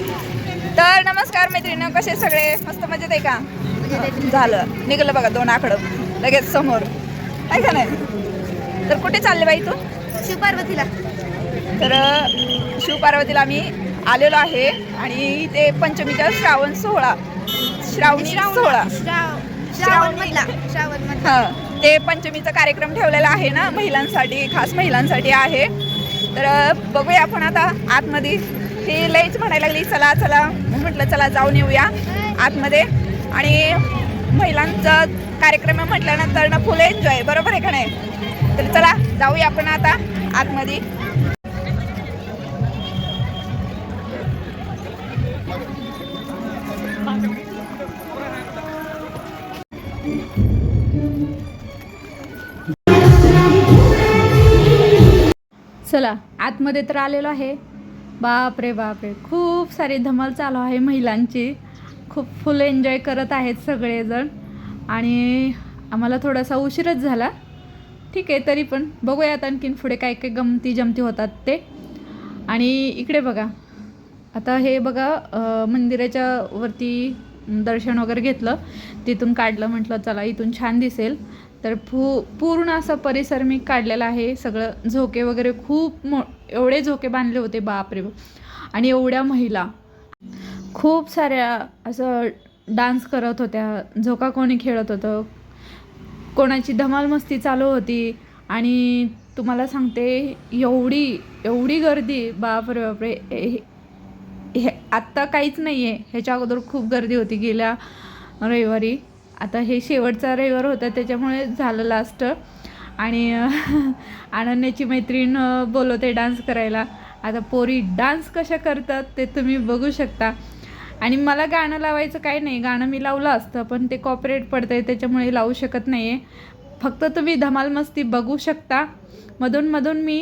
तर नमस्कार मैत्रिणी कसे सगळे? मस्त मजेत आहे का? झालं. निघालं बघा दोन आकडं. लगेच समोर. आहे का नाही? तर कुठे चालले बाई तू? शिवपार्वतीला. तर शिवपार्वतीला आम्ही आलेलो आहे. आणि ते पंचमीचा श्रावण सोहळा. श्रावणी सोहळा. श्रावण हा. ते पंचमीचा कार्यक्रम ठेवलेला आहे ना महिलांसाठी खास महिलांसाठी आहे. तर बघूया आपण आता आतमध्ये. ती लईच म्हणायला लागली चला चला. म्हटलं चला जाऊन येऊया आतमध्ये. आणि महिलांचा कार्यक्रम म्हटल्यानंतर ना फुल एन्जॉय बरोबर आहे का नाही? तर चला जाऊया आपण आता आतमध्ये. चला आतमध्ये तर आलेलो आहे. बाप रे बाप रे खूप सारी धमाल चालू आहे महिलांची. खूप फुल एन्जॉय करत आहेत सगळेजण. आणि आम्हाला थोडासा उशीरच झाला. ठीक आहे तरी पण. बघूयात आणखीन पुढे काय काय गमती जमती होतात ते. आणि इकडे बघा. आता हे बघा मंदिराच्या वरती दर्शन वगैरे घेतलं. तिथून काढलं म्हटलं चला इथून छान दिसेल. तर फू पूर्ण असा परिसर मी काढलेला आहे. सगळं झोके वगैरे खूप मो एवढे झोके बांधले होते बापरे बाप. आणि एवढ्या महिला. खूप साऱ्या असं डान्स करत होत्या. झोका कोणी खेळत होतं. कोणाची धमाल मस्ती चालू होती. आणि तुम्हाला सांगते एवढी एवढी गर्दी बापरे बापरे हे- हे आत्ता काहीच नाही आहे ह्याच्या अगोदर खूप गर्दी होती. गेल्या रविवारी आता हे शेवटचा रविवार होता त्याच्यामुळे झालं लास्ट आणि अं, अनन्याची मैत्रीण बोलवते डान्स करायला. आता पोरी डान्स कशा करतात ते तुम्ही बघू शकता. आणि मला गाणं लावायचं काही नाही गाणं मी लावलं असतं पण ते कॉपरेट पडतं आहे त्याच्यामुळे लावू शकत नाही आहे फक्त तुम्ही धमाल मस्ती बघू शकता. मधून मधून मी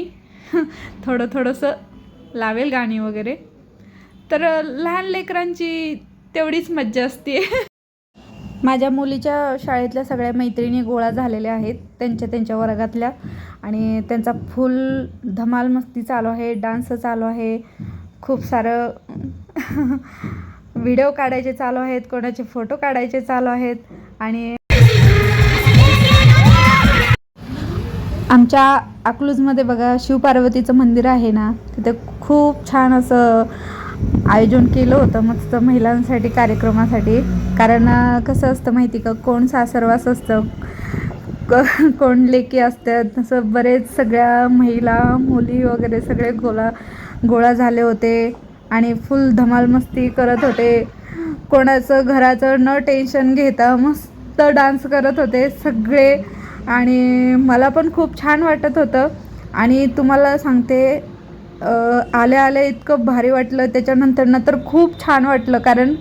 थोडं थोडंसं लावेल गाणी वगैरे. तर लहान लेकरांची तेवढीच मज्जा असते माझ्या मुलीच्या शाळेतल्या सगळ्या मैत्रिणी गोळा झालेल्या आहेत त्यांच्या त्यांच्या वर्गातल्या. आणि त्यांचा फुल धमाल मस्ती चालू आहे डान्स चालू आहे. खूप सारं व्हिडिओ काढायचे चालू आहेत कोणाचे फोटो काढायचे चालू आहेत. आणि आमच्या अकलूजमध्ये बघा शिवपार्वतीचं मंदिर आहे ना तिथे खूप छान असं आयोजन केलं होतं मस्त महिलांसाठी कार्यक्रमासाठी. कारण कसं असतं माहिती का कोण सासरवास असतं क- कोण लेकी असतात असं बरेच सगळ्या महिला मुली वगैरे सगळे गोळा गोळा झाले होते आणि फुल धमाल मस्ती करत होते. कोणाचं घराचं न टेन्शन घेता मस्त डान्स करत होते सगळे आणि मला पण खूप छान वाटत होतं. आणि तुम्हाला सांगते आल्या आल्या इतकं भारी वाटलं त्याच्यानंतर नंतर खूप छान वाटलं कारण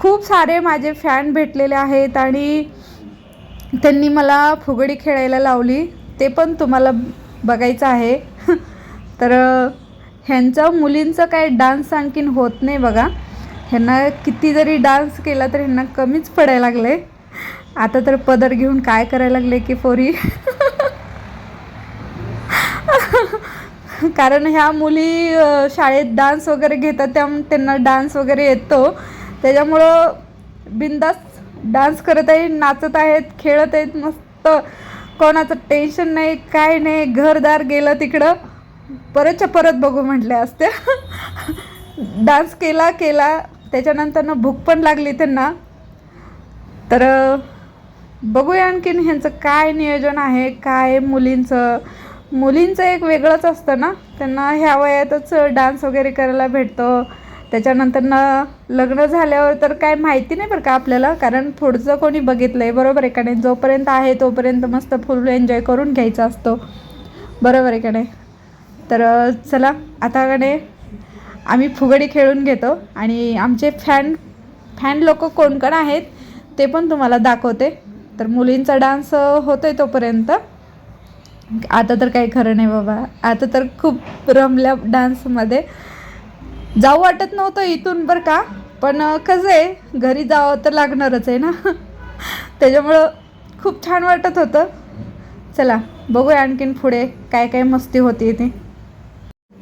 खूप सारे माझे फॅन भेटलेले आहेत आणि त्यांनी मला फुगडी खेळायला लावली. ते पण तुम्हाला बघायचं आहे. तर ह्यांचं ह्यांचा मुलींचं काय डान्स आणखीन होत नाही बघा. ह्यांना किती जरी डान्स केला तर ह्यांना कमीच पडायला लागले. आता तर पदर घेऊन काय करायला लागले की पोरी? कारण ह्या मुली शाळेत डान्स वगैरे घेतात त्यामुळे त्यांना डान्स वगैरे येतो. त्याच्यामुळं बिंदास डान्स करत आहे नाचत आहेत खेळत आहेत मस्त. कोणाचं टेन्शन नाही काय नाही घरदार गेलं तिकडं. परतच्या परत बघू म्हटले असते डान्स केला केला. त्याच्यानंतरनं भूक पण लागली त्यांना. तर बघूया आणखीन ह्यांचं काय नियोजन आहे काय मुलींचं. मुलींचं एक वेगळंच असतं ना. त्यांना ह्या वयातच डान्स वगैरे करायला भेटतं. त्याच्यानंतर ना लग्न झाल्यावर तर काय माहिती नाही बरं का आपल्याला कारण पुढचं कोणी बघितलं आहे बरोबर आहे का नाही? जोपर्यंत आहे तोपर्यंत मस्त फुल एन्जॉय करून घ्यायचा असतो. बरोबर आहे का नाही? तर चला आता का नाही? आम्ही फुगडी खेळून घेतो आणि आमचे फॅन फॅन लोक कोण कोण आहेत ते पण तुम्हाला दाखवते. तर मुलींचा डान्स होतो आहे तोपर्यंत. आता तर काही खरं नाही बाबा. आता तर खूप रमल्या डान्समध्ये जाऊ वाटत नव्हतं इथून बरं का पण कसं आहे घरी जावं तर लागणारच आहे ना. त्याच्यामुळं खूप छान वाटत होतं. चला बघूया आणखीन पुढे काय काय मस्ती होती ते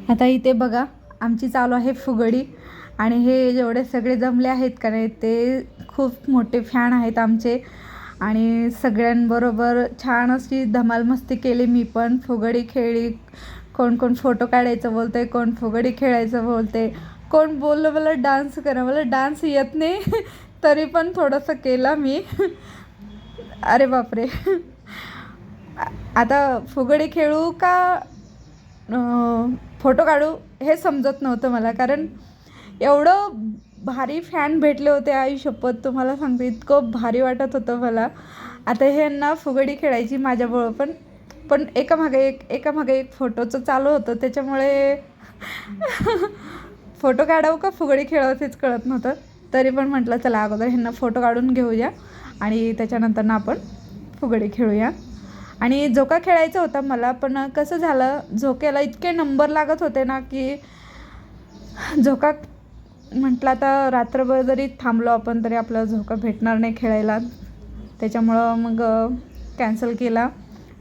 आता इथे बघा आमची चालू आहे फुगडी. आणि हे जेवढे सगळे जमले आहेत का नाही ते खूप मोठे फॅन आहेत आमचे. आणि सगळ्यांबरोबर छान अशी धमाल मस्ती केली मी पण. फुगडी खेळली. कोण कोण फोटो काढायचं बोलते कोण फुगडी खेळायचं बोलते कोण बोललं मला डान्स करा. मला डान्स येत नाही. तरी पण थोडंसं केला मी. अरे बापरे. आता फुगडी खेळू का फोटो काढू हे समजत नव्हतं मला. कारण एवढं भारी फॅन भेटले होते आई शपथ. तुम्हाला सांगते इतकं भारी वाटत होतं मला. आता हे फुगडी खेळायची माझ्याबरोबर पण पण एकामागे एक एकामागे एक फोटोचं चालू होतं. त्याच्यामुळे फोटो काढावं का फुगडी खेळावं तेच कळत नव्हतं. तरी पण म्हटलं चला अगोदर ह्यांना फोटो काढून घेऊया. आणि त्याच्यानंतर ना आपण फुगडी खेळूया. आणि झोका खेळायचा होता मला पण कसं झालं झोक्याला इतके नंबर लागत होते ना की झोका म्हटलं आता रात्रभर जरी थांबलो आपण तरी आपल्याला झोका भेटणार नाही खेळायला. त्याच्यामुळं मग कॅन्सल केला.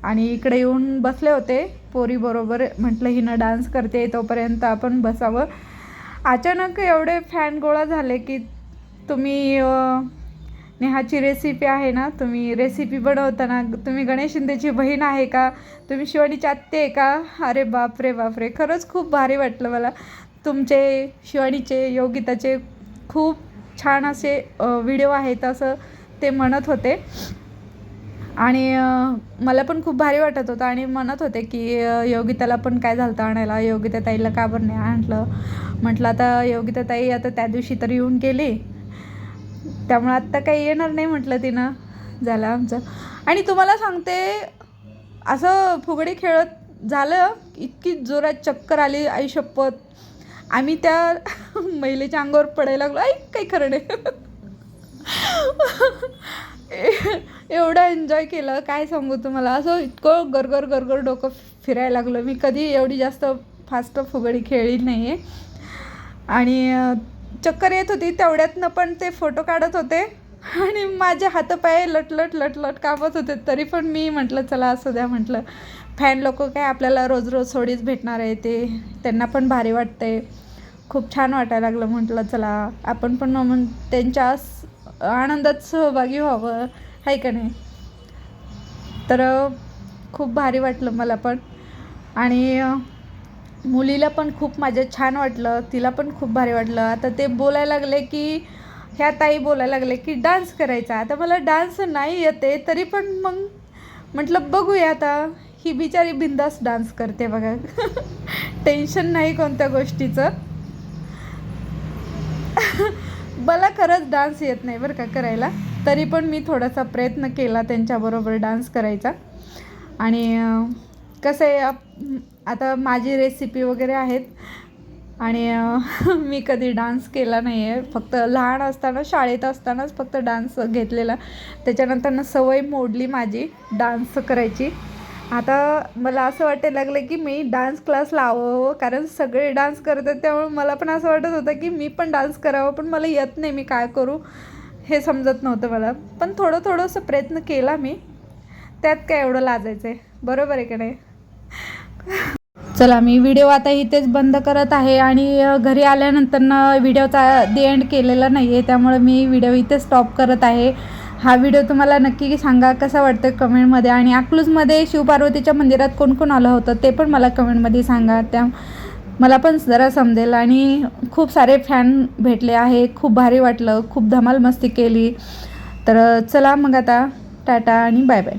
आणि इकडे येऊन बसले होते पोरीबरोबर म्हटलं हिनं डान्स करते तोपर्यंत आपण बसावं. अचानक एवढे फॅन गोळा झाले की तुम्ही नेहाची रेसिपी आहे ना तुम्ही रेसिपी बनवताना तुम्ही गणेश शिंदेची बहीण आहे का? तुम्ही शिवानीची आत्ते आहे का? अरे बापरे बापरे खरंच खूप भारी वाटलं मला. तुमचे शिवानीचे योगिताचे खूप छान असे व्हिडिओ आहेत असं ते म्हणत होते. आणि मला पण खूप भारी वाटत होतं आणि म्हणत होते की योगिताला पण काय झालं होतं आणायला? योगिता ताईला का बरं नाही आणलं? म्हटलं आता योगिता ताई आता त्या दिवशी तर येऊन गेली. त्यामुळे आत्ता काही येणार नाही म्हटलं तिनं. झालं आमचं. आणि तुम्हाला सांगते असं फुगडी खेळत झालं इतकी जोरात चक्कर आली आई शपथ आम्ही त्या महिलेच्या अंगावर पडायला लागलो ऐक काही खरं नाही. एवढं एन्जॉय केलं काय सांगू तुम्हाला? असं इतकं गरगर गरगर डोकं फिरायला लागलं. मी कधी एवढी जास्त फास्ट फुगडी खेळली नाही आहे आणि चक्कर येत होती तेवढ्यातनं पण ते फोटो काढत होते. आणि माझे हातपाय लटलट लटलट कापत होते. तरी पण मी म्हटलं चला असू द्या म्हटलं. फॅन लोक काय आपल्याला रोज रोज थोडीच भेटणार आहे ते. त्यांना पण भारी वाटते खूप छान वाटायला लागलं म्हटलं चला आपण पण म्हण त्यांच्या आनंदात सहभागी व्हावं. आहे का नाही? तर खूप भारी वाटलं मला पण. आणि मुलीला पण खूप माझ्या छान वाटलं. तिला पण खूप भारी वाटलं. आता ते बोलायला लागले की ह्या ताई बोलायला लागले की डान्स करायचा. आता मला डान्स नाही येते तरी पण मग म्हटलं बघूया आता. ही बिचारी बिंदास डान्स करते बघा. टेन्शन नाही कोणत्या गोष्टीचं. मला खरंच डान्स येत नाही बरं का करायला. तरी पण मी थोडासा प्रयत्न केला त्यांच्याबरोबर डान्स करायचा. आणि कसं आहे आप- आता माझी रेसिपी वगैरे आहेत. आणि मी कधी डान्स केला नाही आहे फक्त लहान असताना शाळेत असतानाच फक्त डान्स घेतलेला. त्याच्यानंतर सवय मोडली माझी डान्स करायची. आता मला असं वाटायला लागलं की मी डान्स क्लास लावावं कारण सगळे डान्स करतात त्यामुळे मला पण असं वाटत होतं की मी पण डान्स करावं पण मला येत नाही मी काय करू हे समजत नव्हतं मला. पण थोडं थोडंसं प्रयत्न केला मी. त्यात काय एवढं लाजायचं आहे बरोबर आहे का नाही? चला मी व्हिडिओ आता इथेच बंद करत आहे आणि घरी आल्यानंतर ना व्हिडिओचा दी एंड केलेला नाही आहे त्यामुळे मी व्हिडिओ इथे स्टॉप करत आहे. हा व्हिडिओ तुम्हाला नक्की सांगा कसा वाटतं कमेंटमध्ये आणि अकलूजमध्ये शिवपार्वतीच्या मंदिरात कोण कोण आलं होतं ते पण मला कमेंटमध्ये सांगा. त्या मला पण जरा समजेल. आणि खूप सारे फॅन भेटले आहे खूप भारी वाटलं खूप धमाल मस्ती केली. तर चला मग आता टाटा आणि बाय बाय